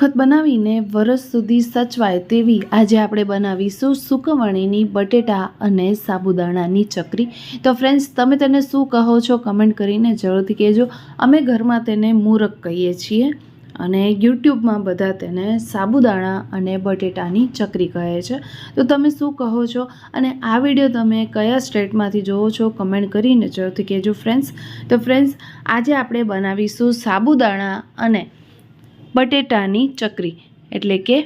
વખત બનાવીને વરસ સુધી સચવાય તેવી આજે આપણે બનાવીશું સુકવણીની બટેટા અને સાબુદાણાની ચકરી. તો ફ્રેન્ડ્સ તમે તેને શું કહો છો? કમેન્ટ કરીને જરૂરથી કહેજો. અમે ઘરમાં તેને મૂરખ કહીએ છીએ અને યુટ્યુબમાં બધા તેને સાબુદાણા અને બટેટાની ચકરી કહે છે. તો તમે શું કહો છો? અને આ વીડિયો તમે કયા સ્ટેટમાંથી જોવો છો? કમેન્ટ કરીને જરૂરથી કહેજો ફ્રેન્ડ્સ તો ફ્રેન્ડ્સ આજે આપણે બનાવીશું સાબુદાણા અને બટેટાની ચકરી, એટલે કે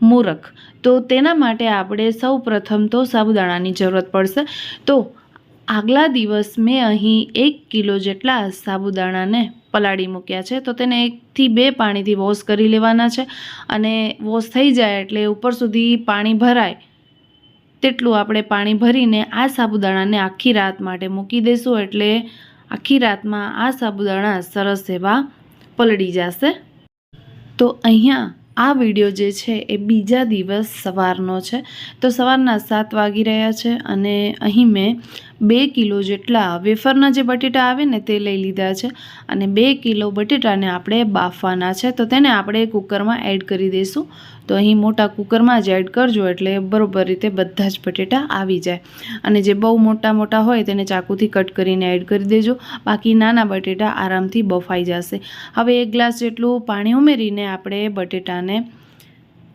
મૂરખ. તો તેના માટે આપણે સૌ પ્રથમ તો સાબુદાણાની જરૂરત પડશે. તો આગલા દિવસ મેં અહીં એક કિલો જેટલા સાબુદાણાને પલાળી મૂક્યા છે. તો તેને એકથી બે પાણીથી વોશ કરી લેવાના છે અને વોશ થઈ જાય એટલે ઉપર સુધી પાણી ભરાય. તેટલું આપણે પાણી ભરીને આ સાબુદાણાને આખી રાત માટે મૂકી દઈશું એટલે આખી રાતમાં આ સાબુદાણા સરસ એવા પલળી જશે. તો અહીંયા આ વીડિયો જે છે એ બીજા દિવસ સવારનો છે. તો સવારના સાત વાગી રહ્યા છે અને અહીં મેં બે કિલો જેટલા વેફરના જે બટેટા આવે ને તે લઈ લીધા છે અને બે કિલો બટેટાને આપણે બાફવાના છે. તો તેને આપણે કુકરમાં એડ કરી દઈશું. તો અહીં મોટા કુકરમાં જ એડ કરજો એટલે બરોબર રીતે બધા જ બટેટા આવી જાય. અને જે બહુ મોટા મોટા હોય તેને ચાકુથી કટ કરીને એડ કરી દેજો. બાકી નાના બટેટા આરામથી બફાઈ જશે. હવે એક ગ્લાસ જેટલું પાણી ઉમેરીને આપણે બટેટાને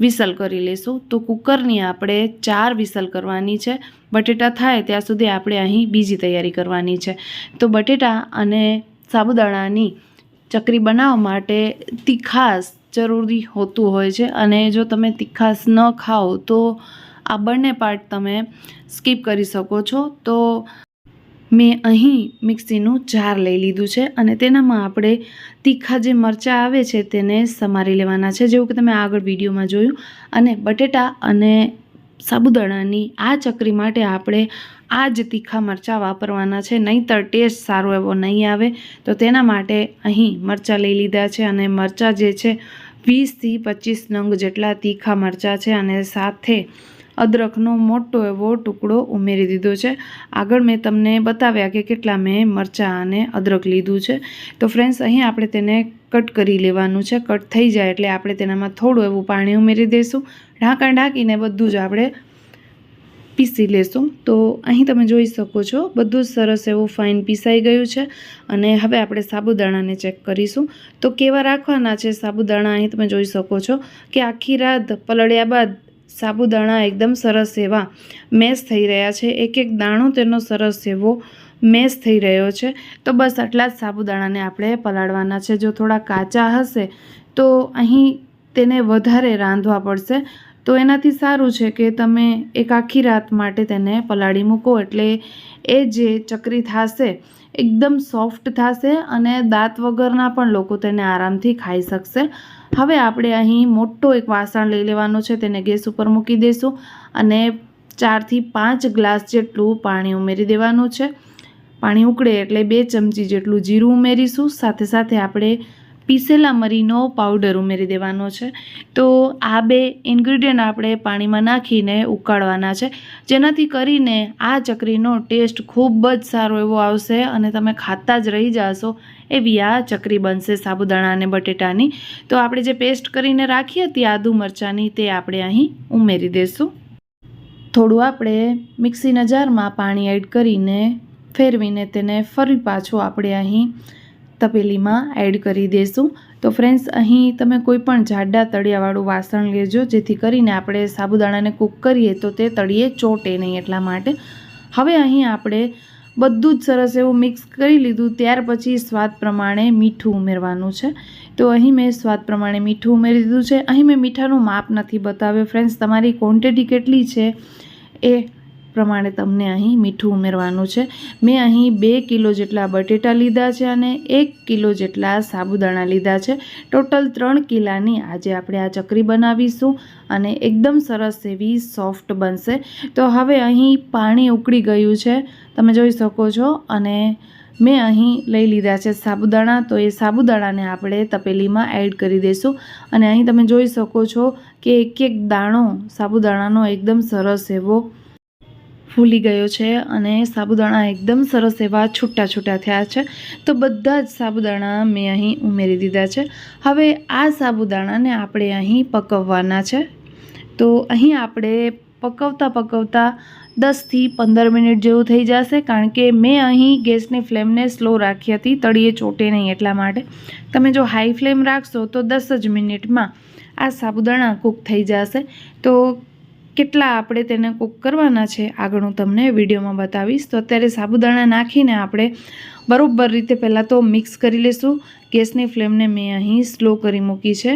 વિસલ કરી લઈશું તો કુકરની આપણે ચાર વિસલ કરવાની છે. બટેટા થાય ત્યાં સુધી આપણે અહીં બીજી તૈયારી કરવાની છે. તો બટેટા અને સાબુદાણાની ચકરી બનાવવા માટે તીખાસ જરૂરી હોતું હોય છે અને જો તમે તીખાસ ન ખાઓ, તો આ બંને પાર્ટ તમે સ્કીપ કરી શકો છો. તો મેં અહીં મિક્સીનું જાર લઈ લીધું છે અને તેનામાં આપણે તીખા જે મરચાં આવે છે તેને સમારી લેવાના છે. જેવું કે તમે આગળ વિડીયોમાં જોયું. અને બટેટા અને સાબુદાણાની આ ચકરી માટે આપણે આ જ તીખા મરચાં વાપરવાના છે. નહીંતર ટેસ્ટ સારો એવો નહીં આવે. તો તેના માટે અહીં મરચાં લઈ લીધા છે અને મરચાં જે છે વીસથી પચીસ નંગ જેટલા તીખા મરચાં છે અને સાથે અદરકનો મોટો એવો ટુકડો ઉમેરી દીધો છે. આગળ મેં તમને બતાવ્યા કે કેટલા મેં મરચાં અને અદરક લીધું છે. તો ફ્રેન્ડ્સ અહીં આપણે તેને કટ કરી લેવાનું છે. કટ થઈ જાય એટલે આપણે તેનામાં થોડું એવું પાણી ઉમેરી દઈશું. ઢાંકણ ઢાંકીને બધું જ આપણે પીસી લેશું. તો અહીં તમે જોઈ શકો છો, બધું જ સરસ એવું ફાઇન પીસાઈ ગયું છે અને હવે આપણે સાબુદાણાને ચેક કરીશું. તો કેવા રાખવાના છે સાબુદાણા? અહીં તમે જોઈ શકો છો કે આખી રાત પલળ્યા બાદ સાબુદાણા એકદમ સરસ એવા મેશ થઈ રહ્યા છે. એક એક દાણો તેનો સરસ એવો મેશ થઈ રહ્યો છે. તો બસ આટલા જ સાબુદાણાને આપણે પલાળવાના છે. જો થોડા કાચા હશે તો અહીં તેને વધારે રાંધવા પડશે. તો એનાથી સારું છે કે તમે એક આખી રાત માટે તેને પલાળી મૂકો એટલે એ જે ચકરી થશે એકદમ સોફ્ટ થશે અને દાંત વગરના પણ લોકો તેને આરામથી ખાઈ શકશે. હવે આપણે અહીં મોટો એક વાસણ લઈ લેવાનું છે, તેને ગેસ ઉપર મૂકી દઈશું અને ચારથી પાંચ ગ્લાસ જેટલું પાણી ઉમેરી દેવાનું છે. પાણી ઉકળે એટલે બે ચમચી જેટલું જીરું ઉમેરીશું. સાથે સાથે આપણે પીસેલા મરીનો પાવડર ઉમેરી દેવાનો છે. તો આ બે ઇન્ગ્રીડિયન્ટ આપણે પાણીમાં નાખીને ઉકાળવાના છે. જેનાથી કરીને આ ચકરીનો ટેસ્ટ ખૂબ જ સારો એવો આવશે અને તમે ખાતા જ રહી જશો એવી આ ચકરી બનશે સાબુદાણા અને બટેટાની. તો આપણે જે પેસ્ટ કરીને રાખી હતી આદુ મરચાંની તે આપણે અહીં ઉમેરી દઈશું થોડું આપણે મિક્સીના જારમાં પાણી એડ કરીને ફેરવીને તેને ફરી પાછું આપણે અહીં તપેલીમાં એડ કરી દઈશું તો ફ્રેન્ડ્સ અહીં તમે કોઈ પણ જાડા તળિયાવાળું વાસણ લેજો, જેથી કરીને આપણે સાબુદાણાને કૂક કરીએ તો તે તળિયે ચોટે નહીં એટલા માટે. હવે અહીં આપણે બધું જ સરસ એવું મિક્સ કરી લીધું, ત્યાર પછી સ્વાદ પ્રમાણે મીઠું ઉમેરવાનું છે. તો અહીં મેં સ્વાદ પ્રમાણે મીઠું ઉમેરી દીધું છે. અહીં મેં મીઠાનું માપ નથી બતાવ્યું. ફ્રેન્ડ્સ તમારી ક્વોન્ટિટી કેટલી છે એ પ્રમાણે તમને અહીં મીઠું ઉમેરવાનું છે. મેં અહીં બે કિલો જેટલા બટેટા લીધા છે અને એક કિલો જેટલા સાબુદાણા લીધા છે. ટોટલ ત્રણ કિલાની આજે આપણે આ ચકરી બનાવીશું અને એકદમ સરસ એવી સોફ્ટ બનશે. તો હવે અહીં પાણી ઉકળી ગયું છે. તમે જોઈ શકો છો અને મેં અહીં લઈ લીધા છે સાબુદાણા. તો એ સાબુદાણાને આપણે તપેલીમાં એડ કરી દઈશું અને અહીં તમે જોઈ શકો છો કે એક એક દાણો સાબુદાણાનો એકદમ સરસ એવો ફૂલી ગયો છે અને સાબુદાણા એકદમ સરસ એવા છૂટા છૂટા થયા છે. તો બધા જ સાબુદાણા મેં અહીં ઉમેરી દીધા છે. હવે આ સાબુદાણાને આપણે અહીં પકવવાના છે. તો અહીં આપણે પકવતા પકવતા દસથી પંદર મિનિટ જેવું થઈ જશે, કારણ કે મેં અહીં ગેસની ફ્લેમને સ્લો રાખી હતી, તળીએ ચોટે નહીં એટલા માટે. તમે જો હાઈ ફ્લેમ રાખશો તો દસ જ મિનિટમાં આ સાબુદાણા કૂક થઈ જશે. તો કેટલા આપણે તેને કૂક કરવાના છે, આગળ હું તમને વિડીયોમાં બતાવીશ. તો અત્યારે સાબુદાણા નાખીને આપણે બરાબર રીતે પહેલાં તો મિક્સ કરી લઈશું ગેસની ફ્લેમને મેં અહીં સ્લો કરી મૂકી છે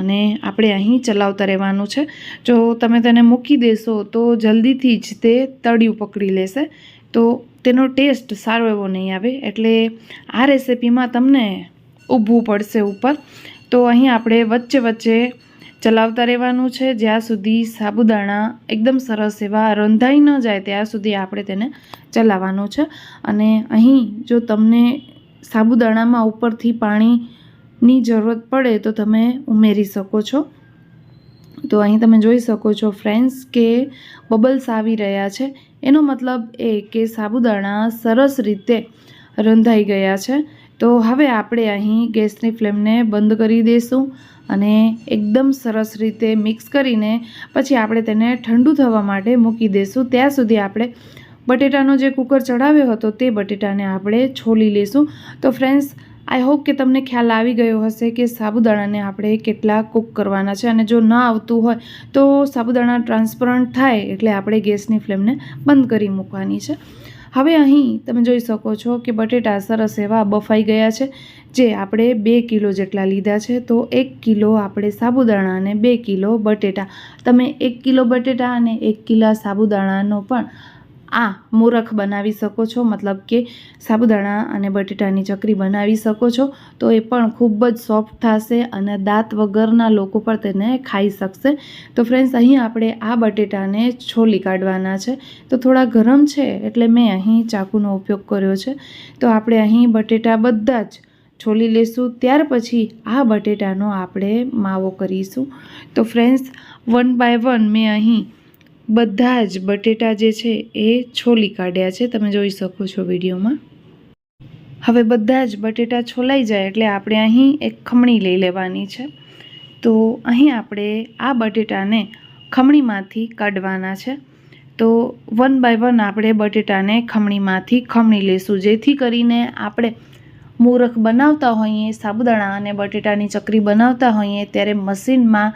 અને આપણે અહીં ચલાવતા રહેવાનું છે. જો તમે તેને મૂકી દેશો તો જલ્દીથી જ તે તળિયું પકડી લેશે. તો તેનો ટેસ્ટ સારો એવો નહીં આવે. એટલે આ રેસીપીમાં તમને ઊભવું પડશે ઉપર. તો અહીં આપણે વચ્ચે વચ્ચે ચલાવતા રહેવાનું છે. જ્યાં સુધી સાબુદાણા એકદમ સરસ એવા રંધાઈ ન જાય, ત્યાં સુધી આપણે તેને ચલાવવાનું છે. અને અહીં જો તમને સાબુદાણામાં ઉપરથી પાણીની જરૂરત પડે, તો તમે ઉમેરી શકો છો. તો અહીં તમે જોઈ શકો છો ફ્રેન્ડ્સ, કે બબલ્સ આવી રહ્યા છે. એનો મતલબ એ કે સાબુદાણા સરસ રીતે રંધાઈ ગયા છે. તો હવે આપણે અહીં ગેસની ફ્લેમને બંધ કરી દઈશું અને એકદમ સરસ રીતે મિક્સ કરીને પછી આપણે તેને ઠંડુ થવા માટે મૂકી દઈશું ત્યાં સુધી આપણે બટેટાનો જે કુકર ચડાવ્યો હતો તે બટેટાને આપણે છોલી લઈશું તો ફ્રેન્ડ્સ, આઈ હોપ કે તમને ખ્યાલ આવી ગયો હશે કે સાબુદાણાને આપણે કેટલા કૂક કરવાના છે અને જો ન આવતું હોય તો સાબુદાણા ટ્રાન્સપરન્ટ થાય એટલે આપણે ગેસની ફ્લેમને બંધ કરી મૂકવાની છે. હવે અહીં તમે જોઈ શકો છો કે બટેટા સરસ એવા બફાઈ ગયા છે, જે આપણે બે કિલો જેટલા લીધા છે. તો એક કિલો આપણે સાબુદાણા અને બે કિલો બટેટા. તમે એક કિલો બટેટા અને એક કિલો સાબુદાણાનો પણ આ મૂરખ બનાવી શકો છો. મતલબ કે સાબુદાણા અને બટેટાની ચકરી બનાવી શકો છો. તો એ પણ ખૂબ જ સોફ્ટ થશે અને દાંત વગરના લોકો પણ તેને ખાઈ શકશે. તો ફ્રેન્ડ્સ, અહીં આપણે આ બટેટાને છોલી કાઢવાના છે. તો થોડા ગરમ છે એટલે મેં અહીં ચાકુનો ઉપયોગ કર્યો છે. તો આપણે અહીં બટેટા બધા જ છોલી લેશું. ત્યાર પછી આ બટેટાનો આપણે માવો કરીશું. તો ફ્રેન્ડ્સ, વન બાય વન મેં અહીં બધા જ બટેટા જે છે એ છોલી કાઢ્યા છે. તમે જોઈ શકો છો વિડીયોમાં. હવે બધા જ બટેટા છોલાઈ જાય એટલે આપણે અહીં એક ખમણી લઈ લેવાની છે. તો અહીં આપણે આ બટેટાને ખમણીમાંથી કાઢવાના છે. તો વન બાય વન આપણે બટેટાને ખમણીમાંથી ખમણી લઈશું જેથી કરીને આપણે મૂરખ બનાવતા હોઈએ, સાબુદાણા અને બટેટાની ચકરી બનાવતા હોઈએ, ત્યારે મશીનમાં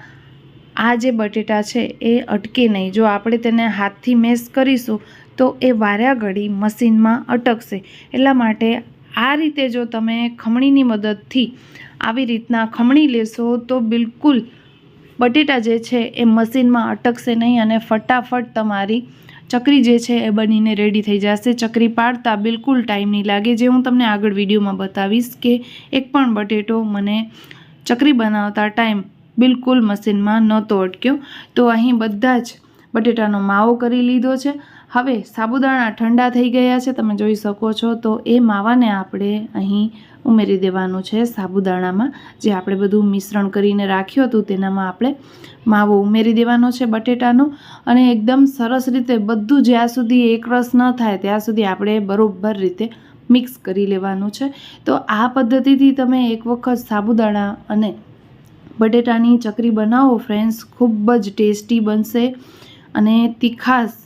આ જે બટેટા છે એ અટકે નહીં. જો આપણે તેને હાથથી મેસ કરીશું, તો એ વાર્યા ઘડી મશીનમાં અટકશે. એટલા માટે આ રીતે જો તમે ખમણીની મદદથી આવી રીતના ખમણી લેશો, તો બિલકુલ બટેટા જે છે એ મશીનમાં અટકશે નહીં અને ફટાફટ તમારી ચકરી જે છે એ બનીને રેડી થઈ જશે. ચકરી પાડતા બિલકુલ ટાઈમ નહીં લાગે. જે હું તમને આગળ વિડીયોમાં બતાવીશ કે એક પણ બટેટો મને ચકરી બનાવતા ટાઈમ બિલકુલ મશીનમાં નહોતો અટક્યો તો અહીં બધા જ બટેટાનો માવો કરી લીધો છે. હવે સાબુદાણા ઠંડા થઈ ગયા છે. તમે જોઈ શકો છો તો એ માવાને આપણે અહીં ઉમેરી દેવાનું છે સાબુદાણામાં. જે આપણે બધું મિશ્રણ કરીને રાખ્યું હતું તેનામાં આપણે માવો ઉમેરી દેવાનો છે બટેટાનો. અને એકદમ સરસ રીતે બધું જ્યાં સુધી એકરસ ન થાય ત્યાં સુધી આપણે બરોબર રીતે મિક્સ કરી લેવાનું છે. તો આ પદ્ધતિથી તમે એક વખત સાબુદાણા અને બટેટાની ચકરી બનાવો ફ્રેન્ડ્સ ખૂબ જ ટેસ્ટી બનશે અને તીખાશ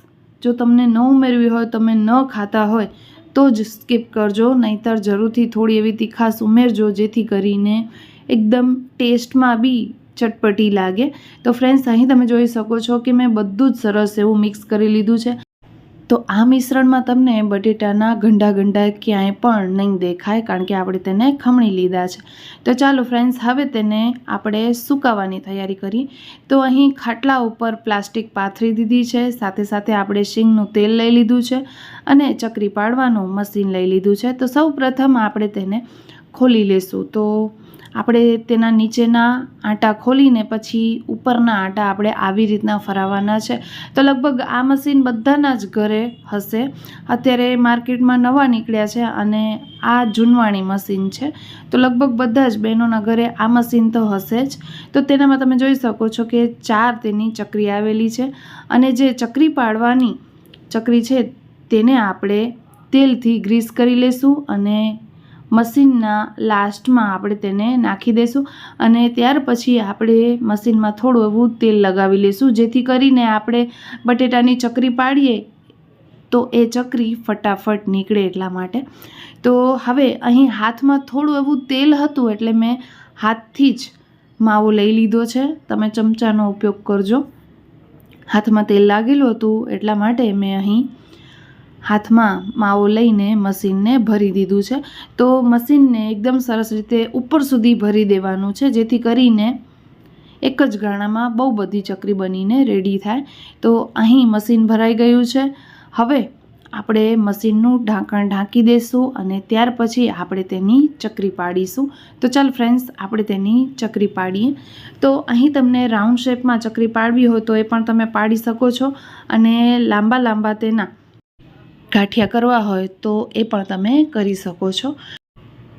જો તમને ન ઉમેરવી હોય, તમે ન ખાતા હોય, તો જ સ્કીપ કરજો. નહીંતર જરૂરથી થોડી એવી તીખાશ ઉમેરજો, જેથી કરીને એકદમ ટેસ્ટમાં બી ચટપટી લાગે. તો ફ્રેન્ડ્સ અહીં તમે જોઈ શકો છો કે મેં બધું જ સરસ એવું મિક્સ કરી લીધું છે. તો આ મિશ્રણમાં તમને બટેટાના ગંડા ગંડા ક્યાંય પણ નહીં દેખાય, કારણ કે આપણે તેને ખમણી લીધા છે. તો ચાલો ફ્રેન્ડ્સ હવે તેને આપણે સુકાવવાની તૈયારી કરી. તો અહીં ખાટલા ઉપર પ્લાસ્ટિક પાથરી દીધી છે, સાથે સાથે આપણે શીંગનું તેલ લઈ લીધું છે અને ચકરી પાડવાનું મશીન લઈ લીધું છે. તો સૌ આપણે તેને ખોલી લેશું. તો આપણે તેના નીચેના આટા ખોલીને પછી ઉપરના આટા આપણે આવી રીતના ફરાવવાના છે. તો લગભગ આ મશીન બધાના જ ઘરે હશે. અત્યારે માર્કેટમાં નવા નીકળ્યા છે અને આ જૂનવાણી મશીન છે. તો લગભગ બધા જ બહેનોના ઘરે આ મશીન તો હશે જ. તો તેનામાં તમે જોઈ શકો છો કે ચાર તેની ચકરી આવેલી છે અને જે ચકરી પાડવાની ચકરી છે તેને આપણે તેલથી ગ્રીસ કરી લેશું અને મશીનના લાસ્ટમાં આપણે તેને નાખી દઈશું અને ત્યાર પછી આપણે મશીનમાં થોડું એવું તેલ લગાવી લઈશું જેથી કરીને આપણે બટેટાની ચકરી પાડીએ તો એ ચકરી ફટાફટ નીકળે એટલા માટે. તો હવે અહીં હાથમાં થોડું એવું તેલ હતું એટલે મેં હાથથી જ માવો લઈ લીધો છે. તમે ચમચાનો ઉપયોગ કરજો. હાથમાં તેલ લાગેલું હતું એટલા માટે મેં અહીં હાથમાં માવો લઈને મશીનને ભરી દીધું છે. તો મશીનને એકદમ સરસ રીતે ઉપર સુધી ભરી દેવાનું છે, જેથી કરીને એક જ ગાણામાં બહુ બધી ચકરી બનીને રેડી થાય. તો અહીં મશીન ભરાઈ ગયું છે. હવે આપણે મશીનનું ઢાંકણ ઢાંકી દઈશું અને ત્યાર પછી આપણે તેની ચકરી પાડીશું. તો ચાલ ફ્રેન્ડ્સ, આપણે તેની ચકરી પાડીએ. તો અહીં તમને રાઉન્ડ શેપમાં ચકરી પાડવી હોય તો એ પણ તમે પાડી શકો છો અને લાંબા લાંબા તેના ગાંઠિયા કરવા હોય તો એ પણ તમે કરી શકો છો.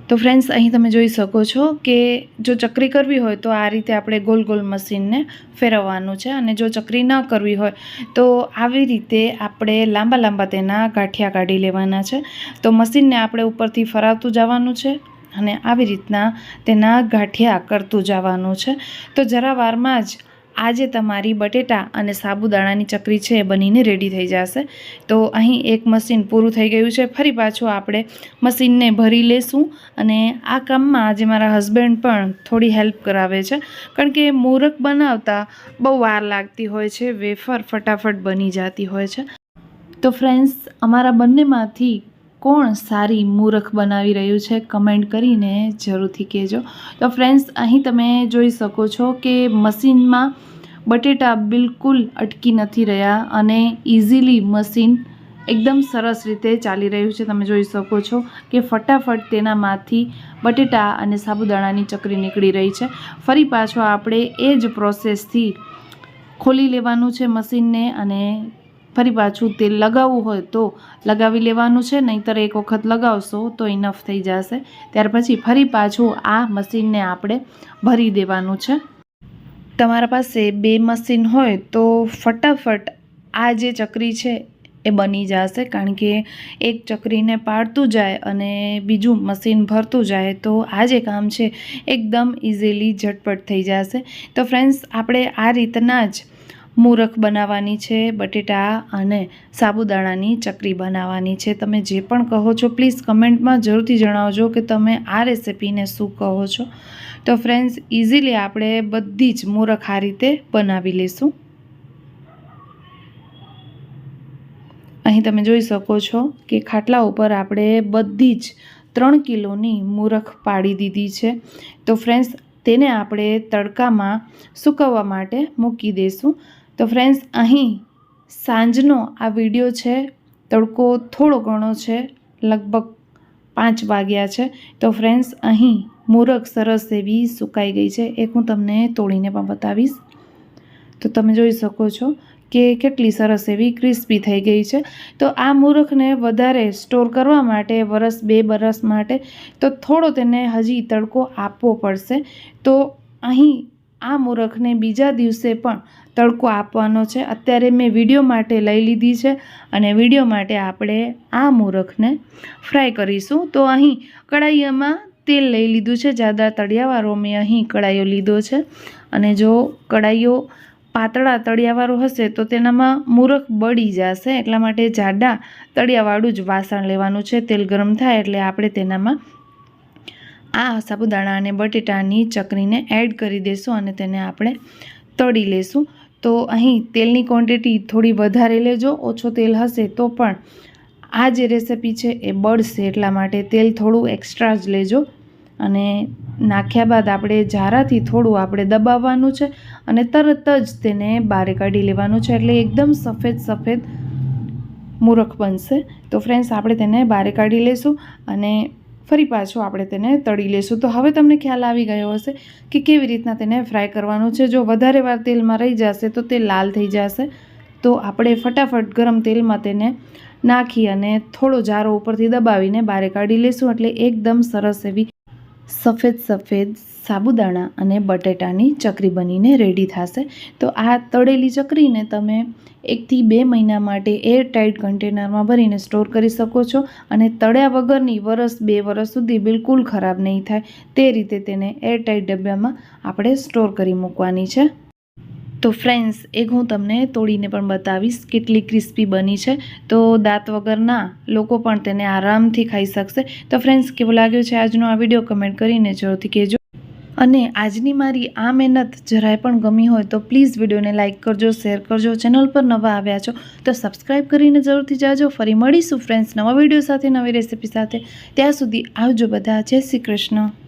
તો ફ્રેન્ડ્સ અહીં તમે જોઈ શકો છો કે જો ચકરી કરવી હોય તો આ રીતે આપણે ગોલ ગોલ મશીનને ફેરવવાનું છે અને જો ચકરી ન કરવી હોય તો આવી રીતે આપણે લાંબા લાંબા તેના ગાંઠિયા કાઢી લેવાના છે. તો મશીનને આપણે ઉપરથી ફરાવતું જવાનું છે અને આવી રીતના તેના ગાંઠિયા કરતું જવાનું છે. તો જરા વારમાં જ આજે તમારી બટેટા અને સાબુદાણાની ચકરી છે એ બનીને રેડી થઈ જશે. તો અહીં એક મશીન પૂરું થઈ ગયું છે. ફરી પાછું આપણે મશીનને ભરી લેશું અને આ કામમાં આજે મારા હસબન્ડ પણ થોડી હેલ્પ કરાવે છે. કારણ કે મૂરખ બનાવતા બહુ વાર લાગતી હોય છે. વેફર ફટાફટ બની જતી હોય છે. તો ફ્રેન્ડ્સ અમારા બંનેમાંથી કોણ સારી મૂરખ બનાવી રહ્યું છે, કમેન્ટ કરીને જરૂરથી કહેજો. તો ફ્રેન્ડ્સ અહીં તમે જોઈ શકો છો કે મશીનમાં બટેટા બિલકુલ અટકી નથી રહ્યા અને ઇઝીલી મશીન એકદમ સરસ રીતે ચાલી રહ્યું છે. તમે જોઈ શકો છો કે ફટાફટ તેનામાંથી બટેટા અને સાબુદાણાની ચકરી નીકળી રહી છે. ફરી પાછો આપણે એ જ પ્રોસેસથી ખોલી લેવાનું છે મશીનને અને ફરી પાછું તેલ લગાવવું હોય તો લગાવી લેવાનું છે, નહીંતર એક વખત લગાવશો તો ઇનફ થઈ જશે. ત્યાર પછી ફરી પાછું આ મશીનને આપણે ભરી દેવાનું છે. તમારા પાસે બે મશીન હોય તો ફટાફટ આ જે ચકરી છે એ બની જશે, કારણ કે એક ચકરીને પાડતું જાય અને બીજું મશીન ભરતું જાય તો આ જે કામ છે, એકદમ ઇઝીલી ઝટપટ થઈ જશે. તો ફ્રેન્ડ્સ આપણે આ રીતના જ મૂરખ બનાવવાની છે, બટેટા અને સાબુદાણાની ચકરી બનાવવાની છે. તમે જે પણ કહો છો પ્લીઝ કમેન્ટમાં જરૂરથી જણાવજો કે તમે આ રેસિપીને શું કહો છો. તો ફ્રેન્ડ્સ ઇઝીલી આપણે બધી જ મૂરખ આ રીતે બનાવી લઈશું. અહીં તમે જોઈ શકો છો કે ખાટલા ઉપર આપણે બધી જ ત્રણ કિલોની મૂરખ પાડી દીધી છે. તો ફ્રેન્ડ્સ તેને આપણે તડકામાં સૂકવવા માટે મૂકી દઈશું. તો ફ્રેન્ડ્સ અહીં સાંજનો આ વીડિયો છે, તડકો થોડો ઘણો છે, લગભગ પાંચ વાગ્યા છે. તો ફ્રેન્ડ્સ અહીં મૂરખ સરસ એવી સુકાઈ ગઈ છે, એક હું તમને તોડીને પણ બતાવીશ. તો તમે જોઈ શકો છો કે કેટલી સરસ એવી ક્રિસ્પી થઈ ગઈ છે. તો આ મૂરખને વધારે સ્ટોર કરવા માટે, વરસ બે વરસ માટે, તો થોડો તેને હજી તડકો આપવો પડશે. તો અહીં આ મૂરખને બીજા દિવસે પણ તડકો આપવાનો છે. અત્યારે મેં વીડિયો માટે લઈ લીધી છે અને વીડિયો માટે આપણે આ મૂરખને ફ્રાય કરીશું. તો અહીં કડાઈમાં તેલ લઈ લીધું છે. જાદા તળિયાવાળો મેં અહીં કડાઈઓ લીધો છે. અને જો કડાઈઓ પાતળા તળિયાવાળું હશે તો તેનામાં મૂરખ બળી જશે. એટલા માટે જાડા તળિયાવાળું જ વાસણ લેવાનું છે. તેલ ગરમ થાય એટલે આપણે તેનામાં આ સાબુદાણા અને બટેટાની ચકરીને એડ કરી દઈશું અને તેને આપણે તળી લેશું. તો અહીં તેલની ક્વોન્ટિટી થોડી વધારે લેજો, ઓછો તેલ હશે તો પણ આ જે રેસિપી છે એ બળશે, એટલા માટે તેલ થોડું એક્સ્ટ્રા જ લેજો. અને નાખ્યા બાદ આપણે જારાથી થોડું આપણે દબાવવાનું છે અને તરત જ તેને બહાર કાઢી લેવાનું છે, એટલે એકદમ સફેદ સફેદ મૂરખ બનશે. તો ફ્રેન્ડ્સ આપણે તેને બહાર કાઢી લઈશું અને ફરી પાછું આપણે તેને તળી લઈશું તો હવે તમને ખ્યાલ આવી ગયો હશે કે કેવી રીતના તેને ફ્રાય કરવાનું છે. જો વધારે વાર તેલમાં રહી જશે તો તે લાલ થઈ જશે. તો આપણે ફટાફટ ગરમ તેલમાં તેને નાખી અને થોડો જારો ઉપરથી દબાવીને બારે કાઢી લઈશું એટલે એકદમ સરસ એવી સફેદ સફેદ સાબુદાણા અને બટેટાની ચકરી બનીને રેડી થશે. તો આ તળેલી ચકરીને તમે એકથી બે મહિના માટે એર ટાઈટ કન્ટેનરમાં ભરીને સ્ટોર કરી શકો છો અને તળ્યા વગરની વરસ બે વરસ સુધી બિલકુલ ખરાબ નહીં થાય. તે રીતે તેને એર ટાઈટ ડબ્બામાં આપણે સ્ટોર કરી મૂકવાની છે. તો ફ્રેન્ડ્સ, એક હું તમને તોડીને પણ બતાવીશ કેટલી ક્રિસ્પી બની છે. તો દાંત વગરના લોકો પણ તેને આરામથી ખાઈ શકશે. તો ફ્રેન્ડ્સ, કેવો લાગ્યો છે આજનો આ વીડિયો? કમેન્ટ કરીને જરૂરથી કહેજો. અને આજની મારી આ મહેનત જરાય પણ ગમી હોય તો પ્લીઝ વિડીયોને લાઇક કરજો, શેર કરજો, ચેનલ પર નવા આવ્યા છો તો સબસ્ક્રાઈબ કરીને જરૂરથી જાજો. ફરી મળીશું ફ્રેન્ડ્સ નવા વીડિયો સાથે, નવી રેસીપી સાથે. ત્યાં સુધી આવજો બધા. જય શ્રી કૃષ્ણ.